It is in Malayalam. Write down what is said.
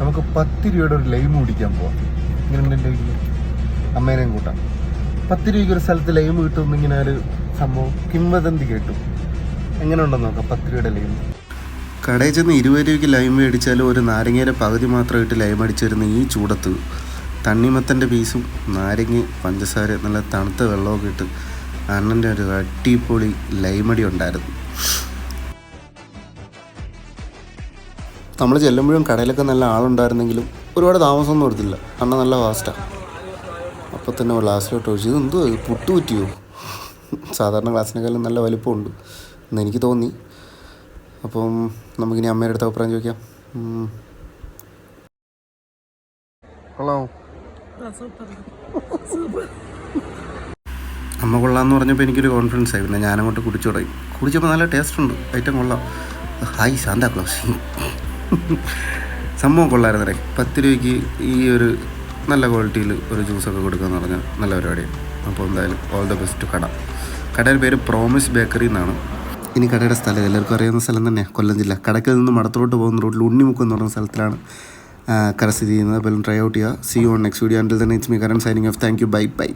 നമുക്ക് പത്ത് രൂപയുടെ ഒരു ലൈം കുടിക്കാൻ പോവാം. ഇങ്ങനെ അമ്മേനെയും കൂട്ടാം. പത്ത് രൂപയ്ക്ക് ഒരു സ്ഥലത്ത് ലൈം കിട്ടും ഇങ്ങനെ ഒരു സംഭവം. കിംവദന്തി കേട്ടു. എങ്ങനെ ഉണ്ടെന്ന് നോക്കാം പത്ത് രൂപയുടെ ലൈം. കടയിൽ ചെന്ന് ഇരുപത് രൂപയ്ക്ക് ലൈം മേടിച്ചാലും ഒരു നാരങ്ങയുടെ പകുതി മാത്രമായിട്ട് ലൈം അടിച്ചിരുന്ന ഈ ചൂടത്ത് തണ്ണിമത്തന്റെ പീസും നാരങ്ങ പഞ്ചസാര നല്ല തണുത്ത വെള്ളമൊക്കെ ഇട്ട് അണ്ണന്റെ ഒരു അടിപൊളി ലൈമടി ഉണ്ടായിരുന്നു. നമ്മൾ ചെല്ലുമ്പോഴും കടയിലൊക്കെ നല്ല ആളുണ്ടായിരുന്നെങ്കിലും ഒരുപാട് താമസമൊന്നും എടുത്തില്ല. അണ്ണ നല്ല ഫാസ്റ്റാണ് അപ്പോൾ തന്നെ ഗ്ലാസ്സിലോട്ട് ഒഴിച്ചു ഇത് എന്തോ ഇത് പുട്ട് പറ്റിയോ സാധാരണ ഗ്ലാസ്സിനേക്കാളും നല്ല വലിപ്പമുണ്ട് എന്ന് എനിക്ക് തോന്നി. അപ്പം നമുക്കിനി അമ്മയുടെ അടുത്ത് അഭിപ്രായം ചോദിക്കാം. ഹലോ. അമ്മ കൊള്ളാന്ന് പറഞ്ഞപ്പോൾ എനിക്കൊരു കോൺഫിഡൻസ് ആയി. പിന്നെ ഞാനങ്ങോട്ട് കുടിച്ചു തുടങ്ങി. കുടിച്ചപ്പോൾ നല്ല ടേസ്റ്റ് ഉണ്ട്. ഐറ്റം കൊള്ളാം. ഹായ് സാന്താ ക്ലോസ് സംഭവം കൊള്ളായിരുന്നേ പത്ത് രൂപയ്ക്ക് ഈ ഒരു നല്ല ക്വാളിറ്റിയിൽ ഒരു ജ്യൂസൊക്കെ കൊടുക്കുക എന്ന് പറഞ്ഞാൽ നല്ല പരിപാടിയാണ്. അപ്പോൾ എന്തായാലും ഓൾ ദ ബെസ്റ്റ് കട. കടയുടെ പേര് പ്രോമിസ് ബേക്കറി എന്നാണ്. ഇനി കടയുടെ സ്ഥലം എല്ലാവർക്കും അറിയാവുന്ന സ്ഥലം തന്നെയാണ് കൊല്ലം ജില്ല. കടക്കിൽ നിന്ന് മടത്തോട്ട് പോകുന്ന റോഡിൽ ഉണ്ണിമുക്ക് എന്ന് പറഞ്ഞ സ്ഥലത്തിലാണ് കട സ്ഥിതി ചെയ്യുന്നത്. അപ്പോൾ ട്രൈ ഔട്ട് ചെയ്യുക. See on next video until തന്നെ it's me Karan signing off thank you bye bye